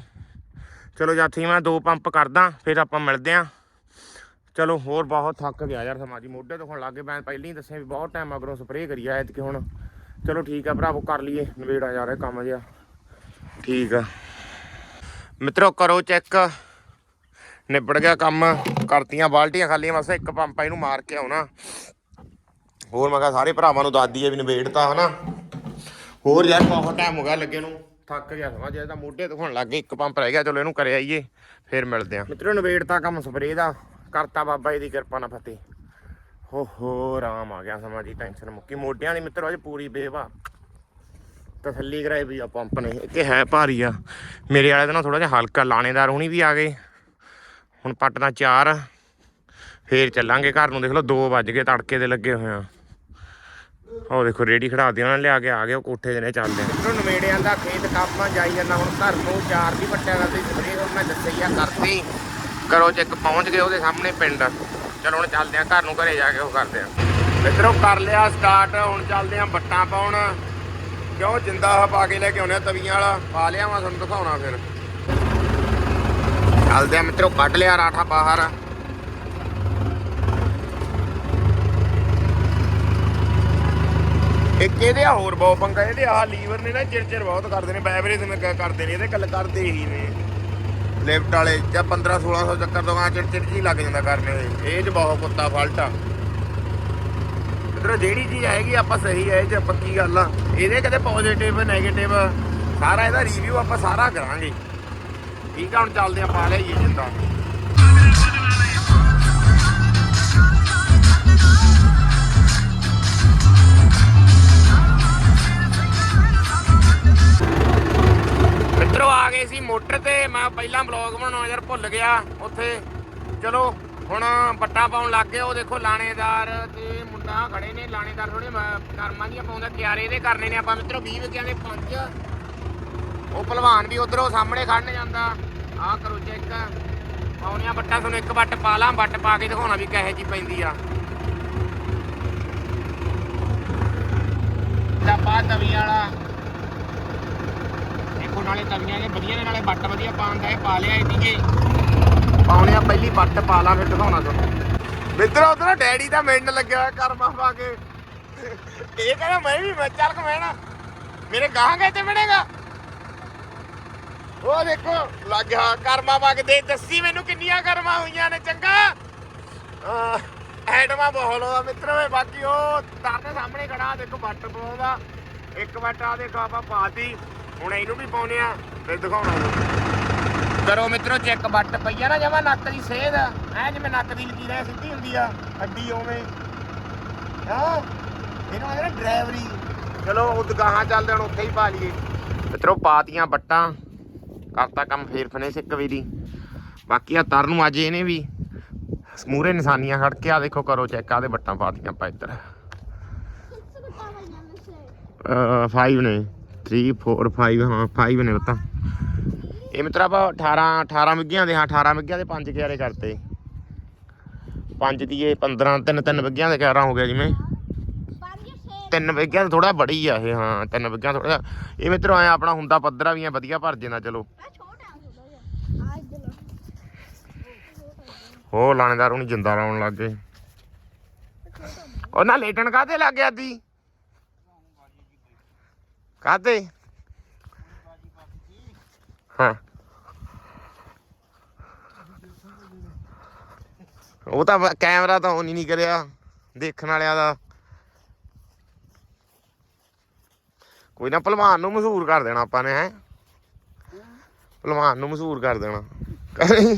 ਚਲੋ ਜਾਥੀ, ਮੈਂ ਦੋ ਪੰਪ ਕਰਦਾ, ਫਿਰ ਆਪਾਂ ਮਿਲਦੇ ਆਂ। ਚਲੋ, ਹੋਰ ਬਹੁਤ ਥੱਕ ਗਿਆ ਯਾਰ ਸਮਾਜੀ ਮੋਢੇ ਦੁਖਣ ਲੱਗੇ ਮੈਂ ਪਹਿਲਾਂ ਹੀ ਦੱਸਿਆ ਵੀ ਬਹੁਤ ਟਾਈਮ ਮਗਰੋਂ ਸਪਰੇਅ ਕਰੀ ਆ ਐਤਕੀ ਹੁਣ। ਚਲੋ ਠੀਕ ਆ ਭਰਾਵੋ, ਕਰ ਲਈਏ। ਨਵੇੜਾ ਯਾਰ ਇਹ ਕੰਮ ਜਿਆ ਠੀਕ ਆ। ਮਿੱਤਰੋ, ਕਰੋ ਚੈੱਕ। ਨਿਬੜ ਗਿਆ ਕੰਮ। ਕਰਤੀਆਂ ਬਾਲਟੀਆਂ ਖਾਲੀਆਂ, ਬਸ ਇੱਕ ਪੰਪ ਇਹਨੂੰ ਮਾਰ ਕੇ ਆਉਣਾ। ਹੋਰ ਮੈਂ ਕਿਹਾ ਸਾਰੇ ਭਰਾਵਾਂ ਨੂੰ ਦੱਸ ਦਈਏ ਵੀ ਨਿਬੇੜਤਾ, ਹਨਾ। ਹੋਰ ਯਾਰ ਬਹੁਤ ਟਾਈਮ ਹੋ ਗਿਆ ਲੱਗੇ ਨੂੰ। ਥੱਕ ਗਿਆ ਸਮਾਂ ਜੇ ਤਾਂ ਮੋਢੇ ਦੁਖਣ ਲੱਗ ਗਏ ਇੱਕ ਪੰਪ ਰਹਿ ਗਿਆ ਚਲੋ ਇਹਨੂੰ ਕਰੇ ਆਈਏ ਫਿਰ ਮਿਲਦੇ ਆਂ ਮਿੱਤਰੋ ਨਿਬੇੜਤਾ ਕੰਮ ਸਪਰੇਅ ਦਾ ਕਰਤਾ ਬਾਬਾ ਜੀ ਦੀ ਕਿਰਪਾ ਨਾਲ ਫਤਿਹ। ਹੋ ਹੋ ਆਰਾਮ ਆ ਗਿਆ ਸਮਾਂ ਦੀ ਟੈਨਸ਼ਨ ਮੁੱਕੀ। ਮੋਢਿਆਂ ਦੀ ਮਿੱਤਰੋ ਅੱਜ ਪੂਰੀ ਬੇਵਾ। ਤਸੱਲੀ ਕਰਾਈ ਵੀ ਆ ਪੰਪ ਨੇ। ਕਿ ਹੈ ਭਾਰੀ ਆ। ਮੇਰੇ ਵਾਲੇ ਦਾ ਨਾ ਥੋੜਾ ਜਿਹਾ ਹਲਕਾ ਲਾਣੇਦਾਰ ਹੁਣੀ ਵੀ ਆ ਗਏ। ਹੁਣ ਪੱਟਦਾ ਚਾਰ ਫੇਰ ਚੱਲਾਂਗੇ ਘਰ ਨੂੰ। ਦੇਖ ਲਓ 2 ਵੱਜ ਗਏ ਤੜਕੇ ਦੇ ਲੱਗੇ ਹੋਏ ਆ। ਉਹ ਦੇਖੋ, ਰੇੜੀ ਖੜਾ ਦਿਆ ਉਹਨਾਂ ਲਿਆ ਕੇ ਆ ਗਏ, ਉਹ ਕੋਠੇ ਦੇ ਨੇ ਚੱਲਦੇ ਆ ਨਵੇੜਿਆਂ ਦਾ ਖੇਤ ਕਾਪਾਂ ਜਾਈ ਜਾਂਦਾ, ਹੁਣ ਘਰ ਨੂੰ ਚਾਰ ਦੀ ਪੱਟਿਆ ਕਰਦੀ ਸਪਰੇਅ ਹੁਣ ਮੈਂ ਦੱਸਈ ਆ ਕਰਤੀ ਕਰੋ ਚੱਕ ਪਹੁੰਚ ਗਏ ਉਹਦੇ ਸਾਹਮਣੇ ਪਿੰਡ। ਚਲੋ ਹੁਣ ਚੱਲਦੇ ਆ, ਘਰ ਨੂੰ ਘਰੇ ਜਾ ਕੇ ਉਹ ਕਰਦੇ ਆ। ਮਿੱਤਰੋ, ਕਰ ਲਿਆ ਸਟਾਰਟ ਹੁਣ ਚੱਲਦੇ ਆ ਬੱਟਾਂ ਪਾਉਣ। ਕਿਉਂ? ਜਿੰਦਾ ਪਾ ਕੇ ਲੈ ਕੇ ਆਉਣੇ ਆ, ਤਵੀਆਂ ਵਾਲਾ। ਪਾ ਲਿਆ ਮੈਂ ਤੁਹਾਨੂੰ ਦਿਖਾਉਣਾ ਫਿਰ। ਚੱਲਦੇ ਆ ਮਿੱਤਰੋ, ਕੱਢ ਲਿਆ ਰਾਠਾ ਬਾਹਰ। ਇੱਕ ਇਹਦੇ ਆ ਹੋਰ ਬਹੁਤ ਪੰਗਾ, ਇਹਦੇ ਆਹ ਲੀਵਰ ਨੇ ਨਾ ਚਿਰ ਬਹੁਤ ਕਰਦੇ ਨੇ ਬੈਵਰੇਜ ਮੈਂ ਕਰਦੇ ਨੇ, ਇਹਦੇ ਕੱਲ ਕਰਦੇ ਹੀ ਨੇ। ਲਿਫਟ ਵਾਲੇ, ਜਾਂ 15 1600 ਚੱਕਰ ਤੋਂ ਆ ਚਿੜ ਚਿੜ ਜੀ ਲੱਗ ਜਾਂਦਾ ਕਰਨੇ ਦੇ, ਇਹ ਚ ਬਹੁਤ ਕੁੱਤਾ ਫਾਲਟ ਆ। ਇਧਰ ਜਿਹੜੀ ਚੀਜ਼ ਆਏਗੀ ਆਪਾਂ ਸਹੀ ਹੈ ਇਹ ਪੱਕੀ ਗੱਲ ਆ? ਇਹਦੇ ਕਦੇ ਪੋਜ਼ਿਟਿਵ ਨੈਗੇਟਿਵ ਸਾਰਾ ਇਹਦਾ ਰਿਵਿਊ ਆਪਾਂ ਸਾਰਾ ਕਰਾਂਗੇ। ਠੀਕ ਆ, ਹੁਣ ਚੱਲਦੇ ਆ ਪਾ ਲਿਆਈਏ ਜਿੰਦਾ। ਮੋਟਰ ਤੇ ਪਹਿਲਾਂ ਬਲੌਗ ਬਣਾਉਣਾ ਯਾਰ ਭੁੱਲ ਗਿਆ ਉੱਥੇ। ਚਲੋ, ਹੁਣ ਬੱਟਾ ਪਾਉਣ ਲੱਗ ਗਏ, ਉਹ ਦੇਖੋ ਲਾਣੇਦਾਰ ਤੇ ਮੁੰਡਾ ਖੜੇ ਨੇ, ਲਾਣੇਦਾਰ ਥੋੜੇ ਕਰਮਾਂ ਦੀਆਂ ਪਾਉਂਦਾ, ਕਿਆਰੇ ਦੇ ਕਰਨੇ ਨੇ, ਆਪਾਂ ਮਿੱਤਰੋ 20 ਵਿਕਿਆਂ ਦੇ ਪੰਜ। ਉਹ ਭਲਵਾਨ ਵੀ ਉਧਰੋਂ ਸਾਹਮਣੇ ਖੜਨ ਜਾਂਦਾ। ਆਹ ਕਰੋ ਚੈੱਕ। ਪਾਉਣੀਆਂ ਬੱਟਾ ਤੁਹਾਨੂੰ ਇੱਕ ਬੱਟ ਪਾ ਲਾਂ ਬੱਟ ਪਾ ਕੇ ਦਿਖਾਉਣਾ ਵੀ ਕਿਹੋ ਜੀ ਪੈਂਦੀ ਆ। ਦਾ ਪਾ ਤਵੀਆਂ ਵਾਲਾ। ਦੇਖੋ ਨਾਲੇ ਤਵੀਆਂ ਦੇ ਵਧੀਆ ਨੇ, ਨਾਲੇ ਬੱਟ ਵਧੀਆ ਪਾਉਂਦਾ ਇਹ ਪਾ ਲਿਆ ਇਹਦੀਗੇ ਪਾਉਣੇ ਆ ਪਹਿਲੀ ਬੱਟ ਪਾ ਲਾ ਫਿਰ ਦਿਖਾਉਣਾ ਤੁਹਾਨੂੰ। ਮਿੱਤਰੋ, ਉਧਰ ਡੈਡੀ ਦਾ ਮਿੰਡ ਲੱਗਿਆ ਹੋਇਆ ਕਰਮਾ ਪਾ ਕੇ। ਇਹ ਕਹਿੰਦਾ, ਮੈਂ ਵੀ ਮੈਂ, ਚੱਲ ਕਮੈਣਾ ਮੇਰੇ ਗਾਂ ਗਏ ਤੇ ਮਿਲੇਗਾ? ਉਹ ਦੇਖੋ, ਲੱਗ ਗਿਆ, ਕਰਮਾ ਪਾ ਕੇ ਦੇ, ਦੱਸੀ ਮੈਨੂੰ ਕਿੰਨੀਆਂ ਕਰਮਾ ਹੋਈਆਂ ਨੇ, ਚੰਗਾ। ਐਟਮਾ ਬਹੁਤ ਹੋਦਾ ਮਿੱਤਰੋ, ਇਹ ਬਾਕੀ ਉਹ ਤਾਰ ਦੇ ਸਾਹਮਣੇ ਖੜਾ, ਦੇਖੋ ਬੱਟ ਪਾਉਂਦਾ ਇੱਕ ਬੱਟ ਆ ਦੇਖੋ, ਆਪਾਂ ਪਾਤੀ ਹੁਣ ਇਹਨੂੰ ਵੀ ਪਾਉਨੇ ਆ ਫਿਰ ਦਿਖਾਉਣਾ ਕਰੋ ਮਿੱਤਰੋ ਚੈੱਕ ਬੱਟ ਪਈਆ ਨਾ ਜਮਾ ਨੱਕ ਦੀ ਸੇਧ। ਐ ਜਿਵੇਂ ਨੱਕ ਦੀ ਲਕੀਰ ਐ ਸਿੱਧੀ ਹੁੰਦੀ ਆ ਅੱਡੀ ਓਵੇਂ ਹਾਂ ਇਹਨੂੰ ਆਂਦੇ ਡਰਾਈਵਰੀ ਚਲੋ ਉਹ ਗਾਹਾਂ ਚੱਲਦੇ ਹੁਣ ਉੱਥੇ ਹੀ ਪਾ ਲਈਏ। ਮਿੱਤਰੋ ਪਾਤੀਆਂ ਬੱਟਾਂ ਕਰਤਾ ਕੰਮ ਫੇਰ ਫਿਨਿਸ਼ ਇੱਕ ਵਾਰੀ। ਬਾਕੀ ਆ ਤਰ ਨੂੰ ਅੱਜ ਇਹਨੇ ਵੀ ਮੂਰੇ ਨਿਸ਼ਾਨੀਆਂ ਖੜ ਕੇ ਆ ਦੇਖੋ ਕਰੋ ਚੈੱਕ ਆਦੇ ਬੱਟਾਂ ਪਾਤੀਆਂ ਆਪਾਂ ਇੱਧਰ। 5 ਨੇ। 3 4 5 ਹਾਂ 5 ਨੇ ਬਤਾ ਇਹ ਮਿੱਤਰ ਆਪਾਂ 18 18 ਵਿੱਗਿਆਂ ਦੇ, ਹਾਂ 18 ਵਿੱਗਿਆਂ ਦੇ, ਪੰਜ ਕਿਆਰੇ ਕਰਤੇ। ਪੰਜ ਦੀ ਇਹ 15 ਤਿੰਨ ਤਿੰਨ ਵਿੱਗਿਆਂ ਦੇ ਕਿਆਰਾ ਹੋ ਗਿਆ ਜਿਵੇਂ। ਤਿੰਨ ਵਿੱਗਿਆਂ ਦਾ ਥੋੜਾ ਬੜੀ ਆ ਇਹ, ਹਾਂ, ਤਿੰਨ ਵਿੱਗਿਆਂ ਥੋੜਾ ਇਹ ਮਿੱਤਰ ਆਇਆ ਆਪਣਾ ਹੁੰਦਾ ਪੱਧਰਾ ਵੀ ਆ, ਵਧੀਆ ਭਰ ਜੇ ਨਾ, ਚਲੋ। ਹੋ ਲਾਣੇਦਾਰ ਉਹਨੂੰ ਜਿੰਦਾ ਲਾਉਣ ਲੱਗ ਗਏ। ਉਹ ਨਾ ਲੇਟਣ ਕਾਤੇ ਲੱਗ ਗਿਆ ਦੀ ਕਾਤੇ ਹਾਂ। ਉਹ ਤਾਂ ਕੈਮਰਾ ਤਾਂ ਹੀ ਨਹੀਂ ਕਰਿਆ ਦੇਖਣ ਵਾਲਿਆਂ ਦਾ। ਕੋਈ ਨਾ ਭਲਵਾਨ ਨੂੰ ਮਸ਼ਹੂਰ ਕਰ ਦੇਣਾ ਆਪਾਂ ਨੇ ਹੈ? ਭਲਵਾਨ ਨੂੰ ਮਸ਼ਹੂਰ ਕਰ ਦੇਣਾ। ਕਰੀ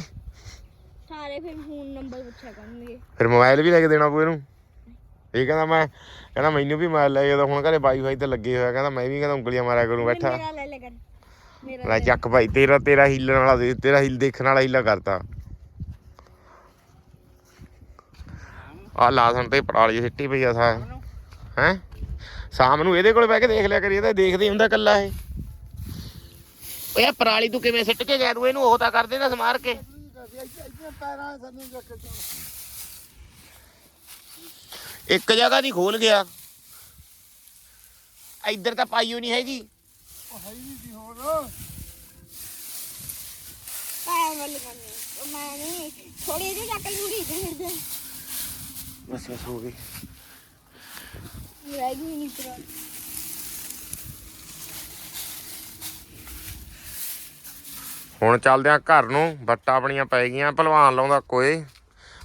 ਸਾਰੇ ਫਿਰ ਫੋਨ ਨੰਬਰ ਪੁੱਛਿਆ ਕਰਨਗੇ। ਫਿਰ ਮੋਬਾਈਲ ਵੀ ਲੈ ਕੇ ਦੇਣਾ ਪਊ ਇਹਨੂੰ? ਇਹ ਕਹਿੰਦਾ ਮੈਂ ਕਹਿੰਦਾ ਮੈਨੂੰ ਵੀ ਮਾਰ ਲਿਆ ਜਦੋਂ ਹੁਣ ਘਰੇ ਵਾਈਫਾਈ ਤੇ ਲੱਗੇ ਹੋਇਆ ਕਹਿੰਦਾ ਮੈਂ ਵੀ ਕਹਿੰਦਾ ਉਂਗਲੀਆਂ ਮਾਰਿਆ ਕਰੂੰ ਬੈਠਾ। ਮੇਰਾ ਲੈ ਲੈ ਕਰ ਮੇਰਾ ਲੈ ਚੱਕ ਭਾਈ ਤੇਰਾ ਤੇਰਾ ਹੀਲਣ ਵਾਲਾ ਦੇ ਤੇਰਾ ਹੀਲ ਦੇਖਣ ਵਾਲਾ ਹੀਲਾ ਕਰਤਾ। ਆ ਲਾਸਣ ਤੇ ਪਰਾਲੀ ਸਿੱਟੀ ਪਈ ਆ ਸਾ ਹੈ? ਸ਼ਾਮ ਨੂੰ ਇਹਦੇ ਕੋਲ ਬਹਿ ਕੇ ਦੇਖ ਲਿਆ ਕਰੀ ਇਹਦਾ ਦੇਖਦੇ ਹੁੰਦਾ ਕੱਲਾ ਇਹ। ਓਏ ਪਰਾਲੀ ਤੂੰ ਕਿਵੇਂ ਸਿੱਟ ਕੇ ਗਿਆ ਤੂੰ ਇਹਨੂੰ ਉਹ ਤਾਂ ਕਰ ਦੇਣਾ ਸਮਾਰ ਕੇ। ਪੈਰਾਂ ਸਾਨੂੰ ਜੱਕ ਇੱਕ ਜਗ੍ਹਾ ਦੀ ਖੋਲ ਗਿਆ। ਇੱਧਰ ਤਾਂ ਪਾਈਓ ਨਹੀਂ ਹੈਗੀ। ਉਹ ਹੈ ਹੀ ਨਹੀਂ ਸੀ ਹੋਰ। ਪਾਇਆ ਵੱਲ ਕਰਨੀ। ਉਹ ਮੈਂ ਨਹੀਂ ਥੋੜੀ ਜਿਹੀ ਚੱਕ ਲੂੰਗੀ ਤੇ ਬਸ ਬਸ ਹੋ ਗਈ। ਰਹਿ ਗਈ ਨਹੀਂ ਤੇਰਾ। ਹੁਣ ਚੱਲਦੇ ਆ ਘਰ ਨੂੰ ਬੱਟਾ ਆਪਣੀਆਂ ਪੈ ਗਈਆਂ ਭਲਵਾਨ ਲਾਉਂਦਾ ਕੋਏ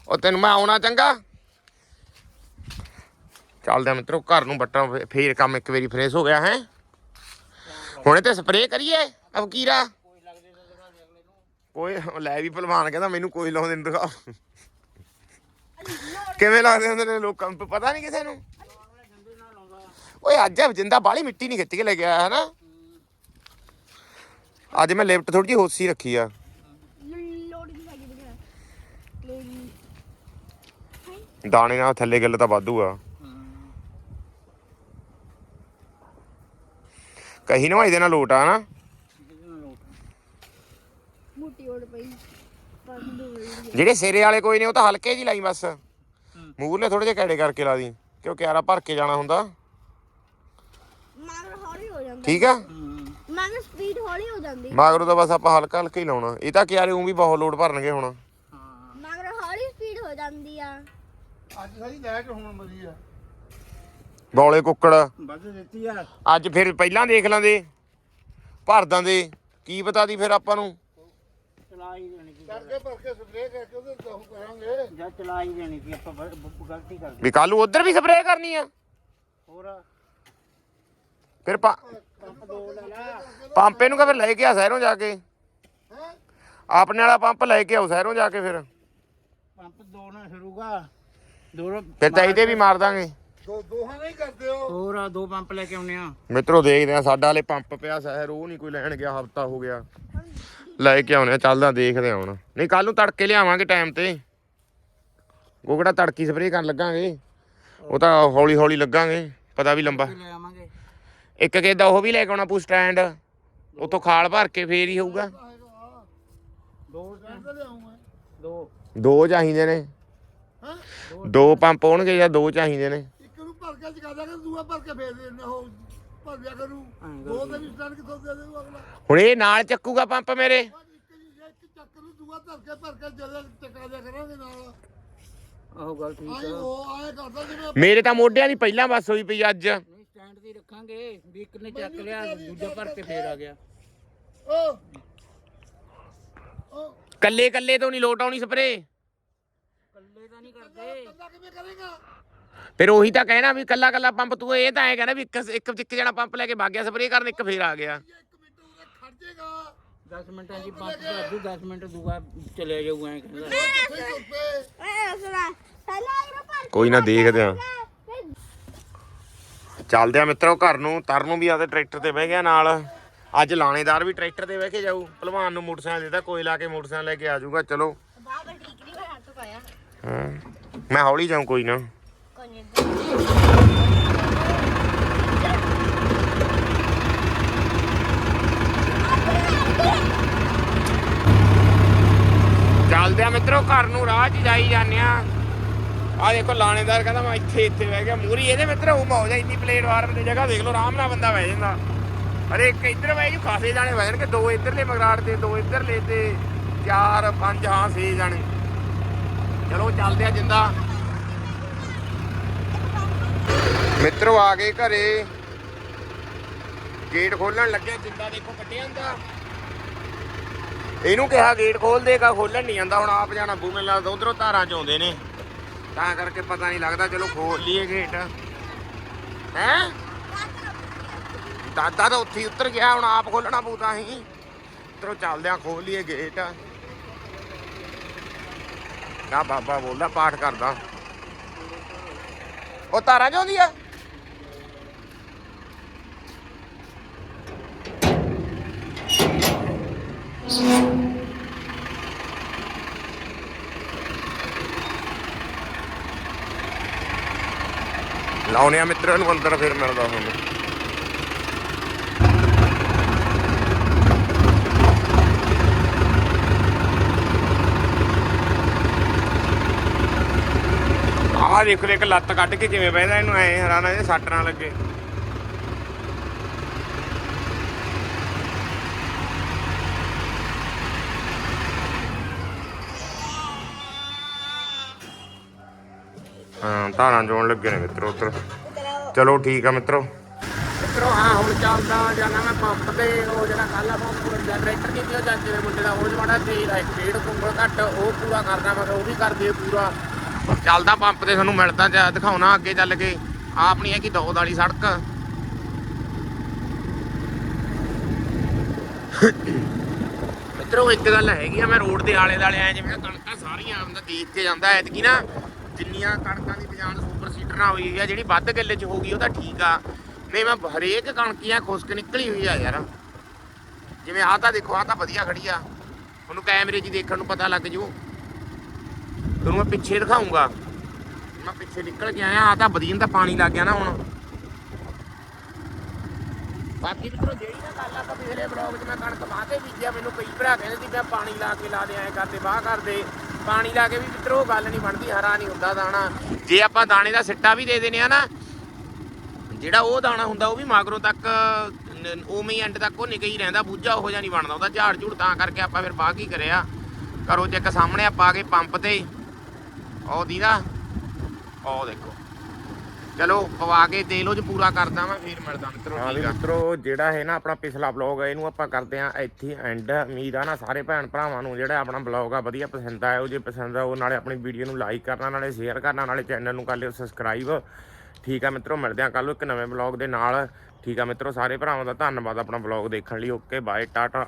ਉਹ ਤੈਨੂੰ ਮੈਂ ਆਉਣਾ ਚੰਗਾ। ਚੱਲਦੇ ਆ ਮਿੱਤਰੋ ਘਰ ਨੂੰ ਬੱਟਾ ਫੇਰ ਕੰਮ ਇੱਕ ਵਾਰੀ ਫਰੇਸ਼ ਹੋ ਗਿਆ ਹੈ। ਹੁਣੇ ਤੇ ਸਪਰੇਅ ਕਰੀਏ ਅਬ ਕੀਰਾ? ਕੋਈ ਲੈ ਵੀ ਭਲਵਾਨ ਕਹਿੰਦਾ ਮੈਨੂੰ ਕੋਈ ਲਾਉਂਦੇ ਨਹੀਂ ਦਿਖਾ। ਕਿਵੇਂ ਲੱਗਦੇ ਹੁੰਦੇ ਨੇ ਲੋਕਾਂ ਨੂੰ ਪਤਾ ਨਹੀਂ ਕਿਸੇ ਨੂੰ? ਓਏ ਅੱਜ ਜਿੰਦਾ ਬਾਲੀ ਮਿੱਟੀ ਨਹੀਂ ਖਿੱਚ ਕੇ ਲੈ ਗਿਆ ਹੈ ਨਾ ਅੱਜ ਮੈਂ ਲਿਫਟ ਥੋੜੀ ਜਿਹੀ ਹੋਸੀ ਰੱਖੀ ਆ। ਦਾਣੇ ਨਾਲ ਥੱਲੇ ਗੱਲ ਤਾਂ ਵਾਧੂ ਆ। ਕਹੀ ਨਾ ਇਹਦੇ ਨਾਲ ਲੋਟ ਆ ਨਾ। ਮੋਟੀ ਓੜ ਪਈ। ਜਿਹੜੇ ਸਿਰੇ ਵਾਲੇ ਕੋਈ ਨੇ ਉਹ ਤਾਂ ਹਲਕੇ ਜੀ ਲਾਈ ਬਸ। ਮੂਰਲੇ ਥੋੜੇ ਜਿਹੇ ਕੈੜੇ ਕਰਕੇ ਲਾ ਦੀ ਕਿਉਂ ਕਿਆਰਾ ਭਰ ਕੇ ਜਾਣਾ ਹੁੰਦਾ। ਮਗਰ ਹੌਲੀ ਹੋ ਜਾਂਦਾ। ਠੀਕ ਆ? ਮਗਰ ਸਪੀਡ ਹੌਲੀ ਹੋ ਜਾਂਦੀ। ਮਗਰੋਂ ਤਾਂ ਬਸ ਆਪਾਂ ਹਲਕਾ ਹਲਕਾ ਹੀ ਲਾਉਣਾ। ਇਹ ਤਾਂ ਕਿਆਰੇ ਉਹ ਵੀ ਬਹੁਤ ਲੋਡ ਭਰਨਗੇ ਹੁਣ। ਮਗਰ ਹੌਲੀ ਸਪੀਡ ਹੋ ਜਾਂਦੀ ਆ। ਅੱਜ ਸਾਰੀ ਲਾਈਟ ਹੁਣ ਮਰੀ ਆ। ਬੌਲੇ ਕੁੱਕੜ। ਵੱਧ ਦਿੱਤੀ ਆ। ਅੱਜ ਫਿਰ ਪਹਿਲਾਂ ਦੇਖ ਲਾਂਦੇ ਭਰ ਦਾਂਦੇ ਕੀ ਪਤਾ ਦੀ ਫਿਰ ਆਪਾਂ ਨੂੰ? ਚਲਾਈ ਦੇਣੀ ਸੀ। ਕਰਕੇ ਭਰ ਕੇ ਸਪਰੇਅ ਕਰਕੇ ਉਹਦੇ ਤੋਂ ਕਰਾਂਗੇ। ਜਾਂ ਚਲਾਈ ਦੇਣੀ ਸੀ ਆਪਾਂ ਬ- ਬ- ਗਲਤੀ ਕਰ ਗਏ ਵੀ ਕੱਲ ਉਧਰ ਵੀ ਸਪਰੇਅ ਕਰਨੀ ਆ। ਹੋਰ? ਫਿਰ ਪਾ ਪੰਪ ਦੋ ਲੈ ਲਾ। ਪੰਪ ਇਹਨੂੰ ਕਹ ਫਿਰ ਲੈ ਕੇ ਆ ਸ਼ਹਿਰੋਂ ਜਾ ਕੇ? ਹੈ? ਆਪਣੇ ਵਾਲਾ ਪੰਪ ਲੈ ਕੇ ਆਓ ਸ਼ਹਿਰੋਂ ਜਾ ਕੇ ਫਿਰ। ਪੰਪ ਦੋ ਨਾਲ ਸ਼ੁਰੂਗਾ ਦੋ ਫਿਰ ਤਾਂ ਇਹਦੇ ਵੀ ਮਾਰ ਦਾਂਗੇ। ਦੋ ਦੋਹਾਂ ਨਹੀਂ ਕਰਦੇ ਹੋ? ਹੋਰ ਦੋ ਪੰਪ ਲੈ ਕੇ ਆਉਣੇ ਆ। ਮਿੱਤਰੋ ਦੇਖਦੇ ਆ ਸਾਡਾ ਵਾਲੇ ਪੰਪ ਪਿਆ ਸ਼ਹਿਰ ਉਹ ਨਹੀਂ ਕੋਈ ਲੈਣ ਗਿਆ ਹਫਤਾ ਹੋ ਗਿਆ। ਲੈ ਕੇ ਆਉਣੇ ਆ ਚੱਲਦਾ ਦੇਖਦੇ ਆ ਹੁਣ। ਨਹੀਂ ਕੱਲ ਨੂੰ ਤੜਕੇ ਲਿਆਵਾਂਗੇ ਟਾਈਮ ਤੇ। ਉਹ ਕਿਹੜਾ ਤੜਕੀ ਸਪਰੇਅ ਕਰਨ ਲੱਗਾਂਗੇ। ਉਹ ਤਾਂ ਹੌਲੀ ਹੌਲੀ ਲੱਗਾਂਗੇ ਪਤਾ ਵੀ ਲੰਬਾ। ਲੈ ਆਵਾਂਗੇ। ਇੱਕ ਕਿਦਾ ਉਹ ਵੀ ਲੈ ਕੇ ਆਉਣਾ ਪੂ ਸਟੈਂਡ। ਉੱਥੋਂ ਖਾਲ ਭਰ ਕੇ ਫੇਰ ਹੀ ਹੋਊਗਾ। ਦੋ ਕਹਿੰਦਾ ਲਿਆਉਂਗਾ ਦੋ ਦੋ ਚਾਹੀਦੇ ਨੇ। ਦੋ ਪੰਪ ਹੋਣਗੇ ਜਾਂ ਦੋ ਚਾਹੀਦੇ ਨੇ? ਨੂੰ ਭਰ ਕੇ ਦਿਆ ਭਰ ਕੇ ਫੇਰ ਦੇਣਾ ਉਹ ਭਰ ਦਿਆ ਕਰੂ। ਦੋ ਦਿਨ ਸਟਾਰਟ ਕਿੱਥੋਂ ਦੇ ਦੇਊ ਅਗਲਾ? ਹੁਣ ਇਹ ਨਾਲ ਚੱਕੂਗਾ ਪੰਪ ਮੇਰੇ? ਇੱਕ ਜੀ ਇੱਕ ਚੱਕ ਨੂੰ ਦੂਆ ਧਰ ਕੇ ਭਰ ਕੇ ਜਦੋਂ ਚਕਾ ਦਿਆ ਕਰਾਂਗੇ ਨਾਲ। ਆਹੋ ਗੱਲ ਠੀਕ ਆਏ ਆ ਉਹ ਆਏ ਕਰਦਾ ਜਿਵੇਂ ਮੇਰੇ ਤਾਂ ਮੋਢਿਆਂ ਦੀ ਪਹਿਲਾਂ ਬੱਸ ਹੋਈ ਪਈ ਅੱਜ। ਨਹੀਂ ਸਟੈਂਡ ਤੇ ਹੀ ਰੱਖਾਂਗੇ। ਵੀ ਇੱਕ ਨੇ ਚੱਕ ਲਿਆ ਦੂਜਾ ਭਰ ਕੇ ਫੇਰ ਆ ਗਿਆ। ਉਹ ਉਹ ਕੱਲੇ ਕੱਲੇ ਤੋਂ ਨਹੀਂ ਲੋਟ ਆਉਣੀ ਸਪਰੇ ਕੱਲੇ ਤਾਂ ਨਹੀਂ ਕਰਦੇ। ਕੱਲਾ ਕਿਵੇਂ ਕਰੇਗਾ? ਫਿਰ ਉਹੀ ਤਾਂ ਕਹਿਣਾ ਵੀ ਕੱਲਾ ਕੱਲਾ ਪੰਪ ਤੂੰ ਇਹ ਤਾਂ ਐ ਕਹਿਣਾ ਵੀ ਇੱਕ ਇੱਕ ਇੱਕ ਜਣਾ ਪੰਪ ਲੈ ਕੇ ਵਗ ਗਿਆ ਸਪਰੇ ਕਰਨ ਇੱਕ ਫੇਰ ਆ ਗਿਆ। ਇਹ ਇੱਕ ਮਿੰਟ ਉਹਦਾ ਖੜ ਜਾਏਗਾ 10 ਮਿੰਟਾਂ ਦੀ ਪੰਪ ਦੂ 10 ਮਿੰਟ ਦੂਗਾ ਚਲੇ ਜਾਊ ਐਂ ਕਹਿੰਦਾ। ਕੋਈ ਨਾ ਦੇਖਦੇ ਆ ਚੱਲਦੇ ਆ ਮਿੱਤਰੋ ਘਰ ਨੂੰ ਤਰ ਨੂੰ ਵੀ ਆਦੇ ਟਰੈਕਟਰ ਤੇ ਬਹਿ ਗਿਆ ਨਾਲ। ਅੱਜ ਲਾਣੇਦਾਰ ਵੀ ਟਰੈਕਟਰ ਤੇ ਬਹਿ ਕੇ ਜਾਊ। ਭਲਵਾਨ ਨੂੰ ਮੋਟਰਸਾਈਕਲ ਦਿੱਤਾ ਕੋਈ ਲਾ ਕੇ ਮੋਟਰਸਾਈਕਲ ਲੈ ਕੇ ਆ ਜਾਊਗਾ ਚਲੋ। ਬਾਬਾ ਠੀਕ ਨਹੀਂ ਹੋਇਆ ਹੱਥ ਪਾਇਆ। ਹਾਂ। ਮੈਂ ਹੌਲੀ ਜਾਊਂ ਕੋਈ ਨਾ। ਨਹੀਂ ਚੱਲਦੇ ਆ ਮਿੱਤਰੋ, ਘਰ ਨੂੰ ਰਾਹ 'ਚ ਜਾਈ ਜਾਂਦੇ ਆ। ਆ ਦੇਖੋ, ਲਾਣੇਦਾਰ ਕਹਿੰਦਾ ਮੈਂ ਇੱਥੇ ਇੱਥੇ ਬਹਿ ਗਿਆ। ਮੂਰੀ ਇਹਦੇ ਮਿੱਤਰੋ, ਉਹ ਮੌਜ ਆ, ਇੰਨੀ ਪਲੇਟਫਾਰਮ ਦੀ ਜਗ੍ਹਾ ਦੇਖ ਲਓ, ਆਰਾਮ ਨਾਲ ਬੰਦਾ ਬਹਿ ਜਾਂਦਾ। ਅਰੇ ਇੱਕ ਇੱਧਰ ਬਹਿ ਜੂ ਖਾਸੇ ਜਾਣੇ ਬਹਿ ਜਾਣਗੇ, ਦੋ ਇੱਧਰਲੇ ਮਗਰਾੜ ਤੇ, ਦੋ ਇੱਧਰਲੇ ਤੇ, ਚਾਰ, ਪੰਜ, ਹਾਂ, ਛੇ ਜਾਣੇ। ਚਲੋ, ਚੱਲਦੇ ਆ ਜਿੰਦਾ। ਮਿੱਤਰੋ, ਆ ਗਏ ਘਰੇ। ਗੇਟ ਖੋਲਣ ਲੱਗੇ, ਜਿੰਦਾ ਦੇਖੋ ਕੱਟਿਆ ਹੁੰਦਾ। ਇਹਨੂੰ ਕਿਹਾ ਗੇਟ ਖੋਲ ਦੇਗਾ ਖੋਲਣ ਨਹੀਂ ਜਾਂਦਾ। ਹੁਣ ਆਪ ਜਾਣਾ ਬੂ ਮੈਨੂੰ ਲੱਗਦਾ ਉਧਰੋਂ ਧਾਰਾਂ ਚ ਆਉਂਦੇ ਨੇ। ਤਾਂ ਕਰਕੇ ਪਤਾ ਨਹੀਂ ਲੱਗਦਾ, ਚਲੋ ਖੋਲ ਲਈਏ ਗੇਟ। ਹੈ? ਦਾਦਾ ਤਾਂ ਉੱਥੇ ਉੱਤਰ ਗਿਆ, ਹੁਣ ਆਪ ਖੋਲਣਾ ਪਊ ਤਾਂ ਹੀ। ਚਲੋ ਚੱਲਦੇ ਆ ਖੋਲ ਲਈਏ ਗੇਟ। ਕਾ ਬਾਬਾ ਬੋਲਦਾ, ਪਾਠ ਕਰਦਾ। ਉਹ ਤਾਰਾਂ ਜਾਂਦੀ ਆ? ਲਾਉਣੇ ਆ ਮਿੱਤਰਾਂ ਨੂੰ, ਅੰਦਰ ਫਿਰ ਮਿਲਦਾ ਤੁਹਾਨੂੰ ਆਹ ਦੇਖੋ ਇੱਕ ਲੱਤ ਕੱਢ ਕੇ ਕਿਵੇਂ ਬਹਿੰਦਾ ਇਹਨੂੰ, ਐ ਹੈਰਾਨਾ ਇਹ ਸੱਟ ਨਾ ਲੱਗੇ। ਧਾਰਾਂ ਜੋਣ ਲੱਗੇ ਨੇ ਮਿੱਤਰੋ ਉੱਧਰ। ਚਲੋ ਠੀਕ ਆ ਮਿੱਤਰੋ। ਮਿੱਤਰੋ, ਹਾਂ, ਹੁਣ ਚੱਲਦਾ, ਜਾਣਾ ਮੈਂ ਪੰਪ ਤੇ, ਉਹ ਜਿਹੜਾ ਕੱਲ ਆਪਾਂ ਜਨਰੇਟਰ ਕੀਤੀ ਉਹ ਚਾਚੇ ਦੇ ਮੁੰਡੇ ਦਾ ਉਹ ਜਿਹੜਾ ਤੇਲ ਹੈ ਡੇਢ ਕੁੰਬਲ ਘੱਟ, ਉਹ ਪੂਰਾ ਕਰਨਾ ਮੈਂ ਉਹ ਵੀ ਕਰ ਪੂਰਾ। ਚੱਲਦਾ ਪੰਪ ਤੇ, ਤੁਹਾਨੂੰ ਮਿਲਦਾ, ਜਾਂ ਦਿਖਾਉਣਾ ਅੱਗੇ ਚੱਲ ਕੇ। ਆਪਣੀ ਹੈ ਕਿ ਦੋ ਵਾਲੀ ਸੜਕ। ਮਿੱਤਰੋ, ਇੱਕ ਗੱਲ ਹੈਗੀ ਆ, ਮੈਂ ਰੋਡ ਦੇ ਆਲੇ ਦਾਲੇ ਆਏ, ਜਿਵੇਂ ਕਣਕਾਂ ਸਾਰੀਆਂ ਬੰਦਾ ਦੇਖ ਕੇ ਜਾਂਦਾ, ਐਤਕੀ ਨਾ ਜਿੰਨੀਆਂ ਕਣਕਾਂ ਦੀ ਪਛਾਣ ਸੁਪਰ ਸੀਡਰ ਨਾਲ ਹੋਈ ਆ, ਜਿਹੜੀ ਵੱਧ ਕਿੱਲੇ 'ਚ ਹੋ ਗਈ, ਉਹ ਤਾਂ ਠੀਕ ਆ। ਨਹੀਂ, ਮੈਂ ਹਰੇਕ ਕਣਕੀਆਂ ਖੁਸ਼ਕ ਨਿਕਲੀ ਹੋਈ ਆ ਯਾਰ। ਜਿਵੇਂ ਆਹ ਤਾਂ ਦੇਖੋ, ਆਹ ਤਾਂ ਵਧੀਆ ਖੜੀ ਆ। ਉਹਨੂੰ ਕੈਮਰੇ 'ਚ ਦੇਖਣ ਨੂੰ ਪਤਾ ਲੱਗ ਜੂ। ਤੁਹਾਨੂੰ ਮੈਂ ਪਿੱਛੇ ਦਿਖਾਉਂਗਾ ਮੈਂ ਪਿੱਛੇ ਨਿਕਲ ਕੇ ਆਇਆ ਆ ਤਾਂ ਬਦੀਨ ਤਾਂ ਪਾਣੀ ਲੱਗ ਗਿਆ ਨਾ ਹੁਣ। ਬਾਕੀ ਮਿੱਤਰੋ ਜਿਹੜੀ ਨਾ ਗੱਲ ਆਪਾਂ ਪਿਛਲੇ ਬਲੌਗ 'ਚ ਮੈਂ ਕਣਕ ਬਾਹ ਕੇ ਬੀਜਿਆ, ਮੈਨੂੰ ਕਈ ਭਰਾ ਕਹਿੰਦੇ ਸੀ, ਮੈਂ ਪਾਣੀ ਲਾ ਕੇ ਲਾ ਦੇ, ਐ ਕਰਦੇ, ਬਾਹ ਕਰਦੇ। ਪਾਣੀ ਲਾ ਕੇ ਵੀ ਮਿੱਤਰੋ ਗੱਲ ਨਹੀਂ ਬਣਦੀ, ਹਰਾ ਨਹੀਂ ਹੁੰਦਾ ਦਾਣਾ। ਜੇ ਆਪਾਂ ਦਾਣੇ ਦਾ ਸਿੱਟਾ ਵੀ ਦੇ ਦੇਨੇ ਆ ਨਾ, ਜਿਹੜਾ ਉਹ ਦਾਣਾ ਹੁੰਦਾ ਉਹ ਵੀ ਮਾਗਰੋਂ ਤੱਕ ਉਵੇਂ ਹੀ ਐਂਡ ਤੱਕ ਉਹ ਨਿਕਲ ਹੀ ਰਹਿੰਦਾ, ਬੂਝਾ ਉਹ ਜਿਹਾ ਨਹੀਂ ਬਣਦਾ ਉਹਦਾ ਝਾੜ ਝੂੜ ਤਾਂ ਕਰਕੇ ਆਪਾਂ ਫਿਰ ਬਾਹ ਕੀ ਕਰਿਆ? ਘਰੋਂ ਚੱਕ ਸਾਹਮਣੇ ਆਪਾਂ ਆ ਗਏ ਪੰਪ ਤੇ। ਉਹ ਦੀਦਾ, ਉਹ ਦੇਖੋ। ਚਲੋ ਪਵਾ ਕੇ ਤੇਲ ਉਹ ਚ ਪੂਰਾ ਕਰਦਾ ਮੈਂ ਫੇਰ ਮਿਲਦਾ ਮਿੱਤਰੋ ਹਾਂ ਵੀ ਮਿੱਤਰੋ ਜਿਹੜਾ ਹੈ ਨਾ ਆਪਣਾ ਪਿਛਲਾ ਬਲੌਗ ਹੈ ਇਹਨੂੰ ਆਪਾਂ ਕਰਦੇ ਆ ਇੱਥੇ ਐਂਡ ਉਮੀਦ ਆ ਨਾ ਸਾਰੇ ਭੈਣ ਭਰਾਵਾਂ ਨੂੰ ਜਿਹੜਾ ਆਪਣਾ ਬਲੌਗ ਆ ਵਧੀਆ ਪਸੰਦ ਆਇਆ ਉਹ ਜੇ ਪਸੰਦ ਆ ਉਹ ਨਾਲੇ ਆਪਣੀ ਵੀਡੀਓ ਨੂੰ ਲਾਈਕ ਕਰਨਾ ਨਾਲੇ ਸ਼ੇਅਰ ਕਰਨਾ ਨਾਲੇ ਚੈਨਲ ਨੂੰ ਕਰ ਲਿਓ ਸਬਸਕ੍ਰਾਈਬ ਠੀਕ ਆ ਮਿੱਤਰੋ ਮਿਲਦੇ ਆ ਕੱਲ ਇੱਕ ਨਵੇਂ ਬਲੌਗ ਦੇ ਨਾਲ। ਠੀਕ ਆ ਮਿੱਤਰੋ ਸਾਰੇ ਭਰਾਵਾਂ ਦਾ ਧੰਨਵਾਦ ਆਪਣਾ ਬਲੌਗ ਦੇਖਣ ਲਈ। Okay bye Tata.